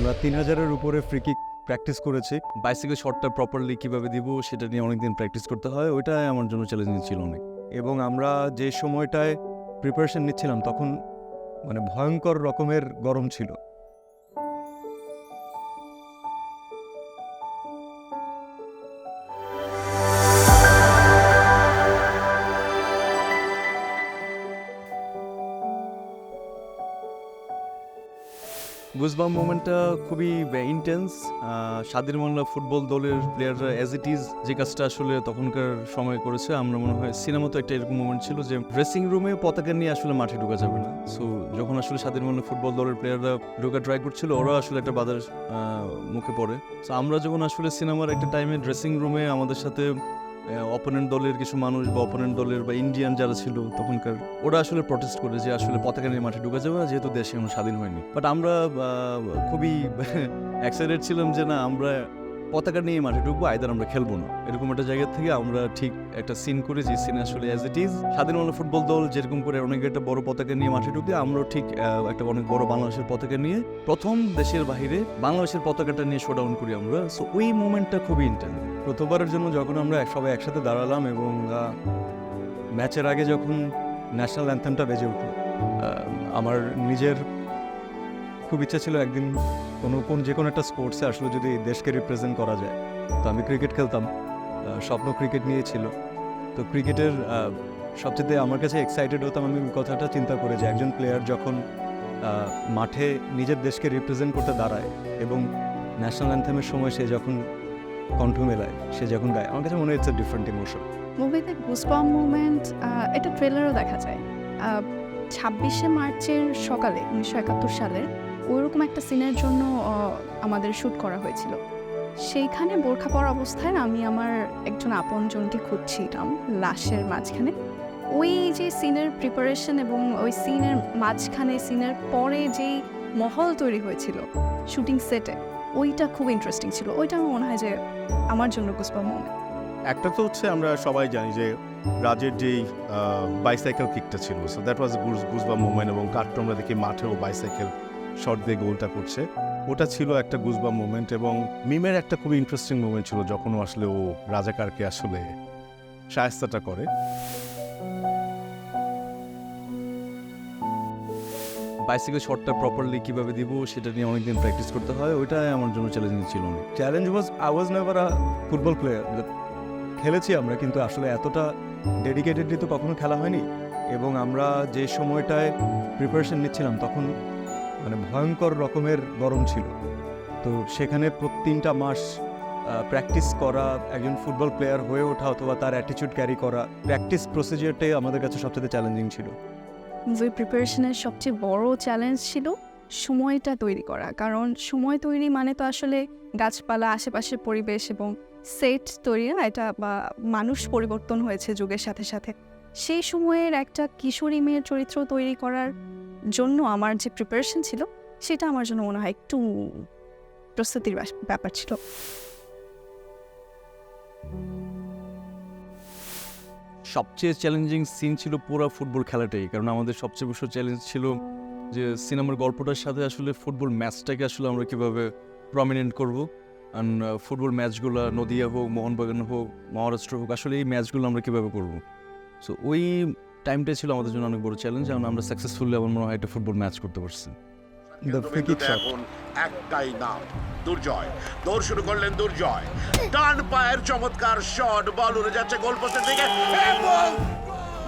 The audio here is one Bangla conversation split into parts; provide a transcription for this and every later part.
আমরা তিন হাজারের উপরে ফ্রি কিক প্র্যাকটিস করেছি। বাইসাইকেল শটটা প্রপারলি কীভাবে দিব সেটা নিয়ে অনেকদিন প্র্যাকটিস করতে হয়, ওইটাই আমার জন্য চ্যালেঞ্জিং ছিল অনেক। এবং আমরা যে সময়টায় প্রিপারেশন নিচ্ছিলাম তখন মানে ভয়ঙ্কর রকমের গরম ছিল। গুজবাম মোমেন্টটা খুবই ইন্টেন্স স্বাধীন বাংলা ফুটবল দলের প্লেয়াররা অ্যাজ ইট ইজ যে কাজটা আসলে তখনকার সময় করেছে আমরা মনে হয় সিনেমা তো একটা এরকম মোমেন্ট ছিল যে ড্রেসিং রুমে পতাকা নিয়ে আসলে মাঠে ঢোকা যাবে না। সো যখন আসলে স্বাধীন বাংলা ফুটবল দলের প্লেয়াররা ঢোকা ট্রাই করছিল ওরা আসলে একটা বাধার আহ, মুখে পড়ে। সো আমরা যখন আসলে সিনেমার একটা টাইমে ড্রেসিং রুমে আমাদের সাথে অপোনেন্ট দলের কিছু মানুষ বা অপোনেন্ট দলের বা ইন্ডিয়ান যারা ছিল তখনকার, ওরা আসলে প্রটেস্ট করে যে আসলে পতাকা নিয়ে মাঠে ঢুকে যাবে না, যেহেতু দেশে এখনও স্বাধীন হয়নি। বাট আমরা খুবই এক্সাইটেড ছিলাম যে না, আমরা পতাকা নিয়ে মাঠে ঢুকবো, আয়দার আমরা খেলব না। এরকম একটা জায়গা থেকে আমরা ঠিক একটা সিন করে যে সিন আসলে অ্যাজ ইট ইজ স্বাধীন বাংলা ফুটবল দল যেরকম করে অনেক একটা বড় পতাকা নিয়ে মাঠে ঢুকে, আমরাও ঠিক একটা অনেক বড় বাংলাদেশের পতাকা নিয়ে প্রথম দেশের বাইরে বাংলাদেশের পতাকাটা নিয়ে শোডাউন করি আমরা। সো ওই মোমেন্টটা খুবই ইন্টেন্স প্রথমবারের জন্য যখন আমরা সবাই একসাথে দাঁড়ালাম এবং ম্যাচের আগে যখন ন্যাশনাল অ্যান্থেমটা বেজে উঠল আমার নিজের খুব ইচ্ছা ছিল একদিন কোনো কোন যে কোনো একটা স্পোর্টসে আসলে যদি দেশকে রিপ্রেজেন্ট করা যায়, তো আমি ক্রিকেট খেলতাম। স্বপ্ন ক্রিকেট নিয়ে ছিল। তো ক্রিকেটের সবচেয়ে আমার কাছে এক্সাইটেড হতাম আমি কথাটা চিন্তা করে যে একজন প্লেয়ার যখন মাঠে নিজের দেশকে রিপ্রেজেন্ট করতে দাঁড়ায় এবং ন্যাশনাল অ্যান্থেমের সময় সে যখন কণ্ঠ মেলায়, সে যখন গায়, আমার কাছে মনে হচ্ছে ডিফারেন্ট ইমোশন মুভিতে গুসবাম মুভমেন্ট এটা ট্রেলারও দেখা যায়। ছাব্বিশে মার্চের সকালে, উনিশশো একাত্তর সালের ওইরকম একটা সিনের জন্য আমাদের শ্যুট করা হয়েছিল। সেইখানে বোরখা পরা অবস্থায় আমি আমার একজন আপনজনকে খুঁজছিলাম লাশের মাঝখানে। ওই যে সিনের প্রিপারেশন এবং ওই সিনের মাঝখানে, সিনের পরে যেই মহল তৈরি হয়েছিল শুটিং সেটে ওইটা খুব ইন্টারেস্টিং ছিল। ওইটা আমার মনে হয় যে আমার জন্য গুসবাম মুভমেন্ট একটা তো হচ্ছে আমরা সবাই জানি যে রাজের যেই বাইসাইকেল কিকটা ছিল। সো দ্যাট ওয়াজ গুজবা মুভমেন্ট এবং কাটটা আমরা দেখি মাঠেও বাইসাইকেল শর্ট দিয়ে গোলটা করছে। ওটা ছিল একটা গুজবা মুভমেন্ট এবং মিমের একটা খুবই ইন্টারেস্টিং মুভমেন্ট ছিল যখন আসলে ও রাজাকারকে আসলে সায়স্তাটা করে। বাইসিকেল শটটা প্রপারলি কীভাবে দিব সেটা নিয়ে অনেকদিন প্র্যাকটিস করতে হয় ওইটাই আমার জন্য চ্যালেঞ্জিং ছিল অনেক। Challenge was I was never a football player খেলেছি আমরা কিন্তু আসলে এতটা ডেডিকেটেডলি তো কখনো খেলা হয়নি। এবং আমরা যে সময়টায় প্রিপারেশন নিচ্ছিলাম তখন মানে ভয়ঙ্কর রকমের গরম ছিল। তো সেখানে প্রতিটা মাস প্র্যাকটিস করা, একজন ফুটবল প্লেয়ার হয়ে ওঠা অথবা তার অ্যাটিচিউড ক্যারি করা প্র্যাকটিস প্রসিজিয়ারটাই আমাদের কাছে সবচেয়ে চ্যালেঞ্জিং ছিল। মুভি প্রিপারেশনের সবচেয়ে বড় চ্যালেঞ্জ ছিল সময়টা তৈরি করা। কারণ সময় তৈরি মানে তো আসলে গাছপালা, আশেপাশের পরিবেশ এবং সেট তৈরি না, এটা বা মানুষ পরিবর্তন হয়েছে যুগের সাথে সাথে। সেই সময়ের একটা কিশোরী মেয়ের চরিত্র তৈরি করার জন্য আমার যে প্রিপারেশন ছিল, সেটা আমার জন্য মনে হয় একটু প্রস্তুতির ব্যাপার ছিল। সবচেয়ে চ্যালেঞ্জিং সিন ছিল পুরো ফুটবল খেলাটাই, কারণ আমাদের সবচেয়ে বড় চ্যালেঞ্জ ছিল যে সিনেমার গল্পটার সাথে আসলে ফুটবল ম্যাচটাকে আসলে আমরা কীভাবে প্রমিনেন্ট করব। অ্যান্ড ফুটবল ম্যাচগুলো নদিয়া হোক, মোহনবাগান হোক, মহারাষ্ট্র হোক, আসলে এই ম্যাচগুলো আমরা কীভাবে করব? সো ওই টাইমটাই ছিল আমাদের জন্য অনেক বড় চ্যালেঞ্জ এবং আমরা সাকসেসফুলি আমার মনে হয় একটা ফুটবল ম্যাচ করতে পারছি। এখন একটাই নাম দুর্জয়। দৌড় শুরু করলেন দুর্জয়। ডান পায়ের চমৎকার শট বল উড়ে যাচ্ছে গোলপোস্টের দিকে এবং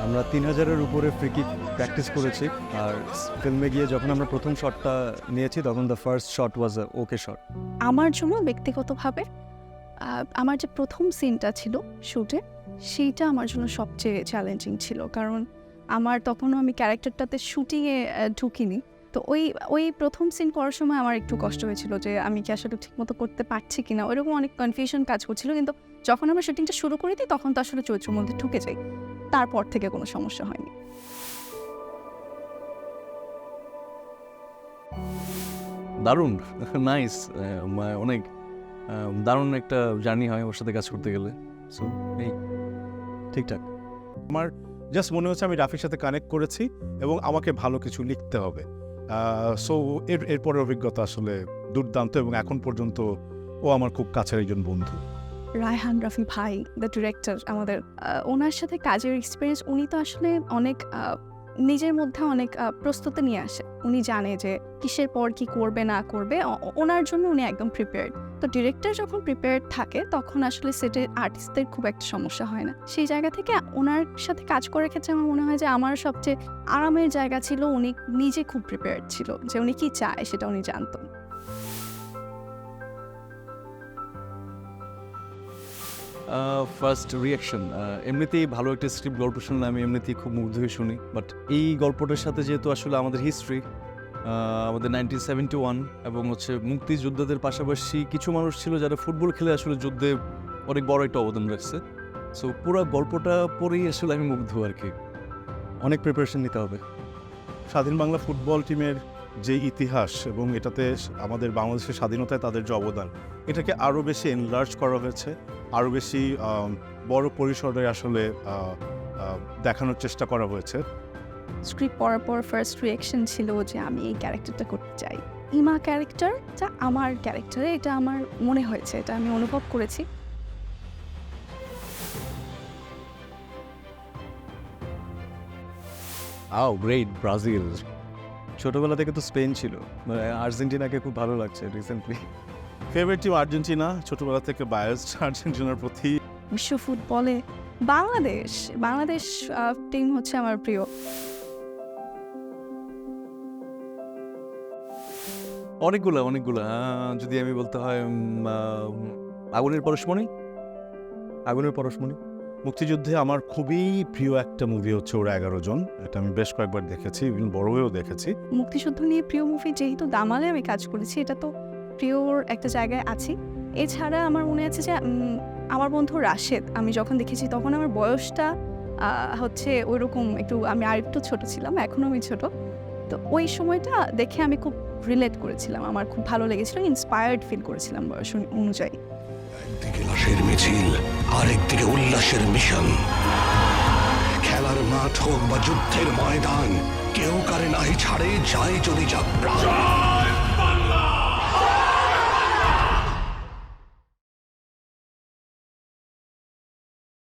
আমরা তিন হাজারের উপরে ফ্রি কিক প্র্যাকটিস করেছি আর ফিল্মে গিয়ে যখন আমরা প্রথম শটটা নিয়েছি তখন the first shot was okay shot আমার জন্য ব্যক্তিগতভাবে আমার যে প্রথম সিনটা ছিল শ্যুটে সেইটা আমার জন্য সবচেয়ে চ্যালেঞ্জিং ছিল। কারণ আমার তখনও আমি ক্যারেক্টারটাতে শ্যুটিংয়ে ঢুকিনি। তো ওই ওই প্রথম সিন করার সময় আমার একটু কষ্ট হয়েছিল যে আমি কি আসলে ঠিকমতো করতে পারছি কিনা। ওইরকম অনেক কনফিউশন কাজ করছিল, কিন্তু যখন আমরা শুটিংটা শুরু করে দিই, তখন তো আসলে চরিত্রের মধ্যে ঢুকে যাই। তারপর থেকে কোনো সমস্যা হয়নি। দারুণ নাইস অনেক দারুণ একটা জার্নি হয় ওর সাথে কাজ করতে গেলে। সো এই ঠিকঠাক। আমার জাস্ট মনে হচ্ছে আমি রাফির সাথে কানেক্ট করেছি এবং আমাকে ভালো কিছু লিখতে হবে। সো এর এরপরে অভিজ্ঞতা আসলে দুর্দান্ত এবং এখন পর্যন্ত ও আমার খুব কাছের একজন বন্ধু। রায়হান রাফি ভাই দ্য ডিরেক্টর আমাদের ওনার সাথে কাজের এক্সপিরিয়েন্স উনি তো আসলে অনেক নিজের মধ্যে অনেক প্রস্তুতি নিয়ে আসে। উনি জানে যে কিসের পর কি করবে, না করবে ওনার জন্য উনি একদম প্রিপেয়ার্ড তো ডিরেক্টর যখন প্রিপেয়ার্ড থাকে, তখন আসলে সেটের আর্টিস্টদের খুব একটা সমস্যা হয় না। সেই জায়গা থেকে ওনার সাথে কাজ করার ক্ষেত্রে আমার মনে হয় যে আমার সবচেয়ে আরামের জায়গা ছিল উনি নিজে খুব প্রিপেয়ার্ড ছিল, যে উনি কি চায় সেটা উনি জানতো। ফার্স্ট রিয়াকশন এমনিতেই ভালো একটা স্ক্রিপ্ট গল্প শুনলে আমি এমনিতেই খুব মুগ্ধ হয়ে শুনি। বাট এই গল্পটার সাথে যেহেতু আসলে আমাদের হিস্ট্রি আমাদের নাইনটিন ওয়ান এবং হচ্ছে মুক্তিযোদ্ধাদের পাশাপাশি কিছু মানুষ ছিল যারা ফুটবল খেলে আসলে যুদ্ধে অনেক বড় একটা অবদান রাখছে। সো পুরো গল্পটা পড়েই আসলে আমি মুগ্ধ আর কি। অনেক প্রিপারেশন নিতে হবে। স্বাধীন বাংলা ফুটবল টিমের যে ইতিহাস এবং এটাতে আমাদের বাংলাদেশের স্বাধীনতায় তাদের যে অবদান, এটাকে আরও বেশি এনলার্জ করা হয়েছে আরও বেশি বড় পরিসরে আসলে দেখানোর চেষ্টা করা হয়েছে। স্ক্রিপ্ট পড়ার পর ফার্স্ট রিয়াকশন ছিল যে আমি এই ক্যারেক্টারটা করতে চাই। ইমা ক্যারেক্টারটা আমার ক্যারেক্টারে এটা আমার মনে হয়েছে এটা আমি অনুভব করেছি। আও গ্রেট ব্রাজিল। ছোটবেলা থেকে তো স্পেন ছিল। মানে আর্জেন্টিনাকে খুব ভালো লাগছে রিসেন্টলি ফেভারিট টিম আর্জেন্টিনা ছোটবেলা থেকে বায়াসড আর্জেন্টিনার প্রতি। বিশ্ব ফুটবলে বাংলাদেশ বাংলাদেশ টিম হচ্ছে আমার প্রিয়। অনেকগুলো অনেকগুলো। যদি আমি বলতে হয় আগুনের পরশমণি? আগুনের পরশমণি? মুক্তিযুদ্ধে আমার খুবই প্রিয় একটা মুভি হচ্ছে ওরা এগারো জন। এটা আমি বেশ কয়েকবার দেখেছি ইভেন বড় হয়েও দেখেছি। মুক্তিযুদ্ধ নিয়ে প্রিয় মুভি যেহেতু দামালে আমি কাজ করেছি, এটা তো প্রিয়র একটা জায়গায় আছি। এছাড়া আমার মনে আছে যে আমার বন্ধু রাশেদ, আমি যখন দেখেছি তখন আমার বয়সটা হচ্ছে ওইরকম একটু, আমি আরেকটু ছোট ছিলাম এখনও আমি ছোট। তো ওই সময়টা দেখে আমি খুব রিলেট করেছিলাম, আমার খুব ভালো লেগেছিল ইন্সপায়ার্ড ফিল করেছিলাম বয়স অনুযায়ী। একদিকে লাশের মিছিল, আরেকদিকে উল্লাসের মিশন খেলার মাঠ হোক বা যুদ্ধের ময়দান, কেউ কারে নাহি ছাড়ে, যায় যদি যাত্রা।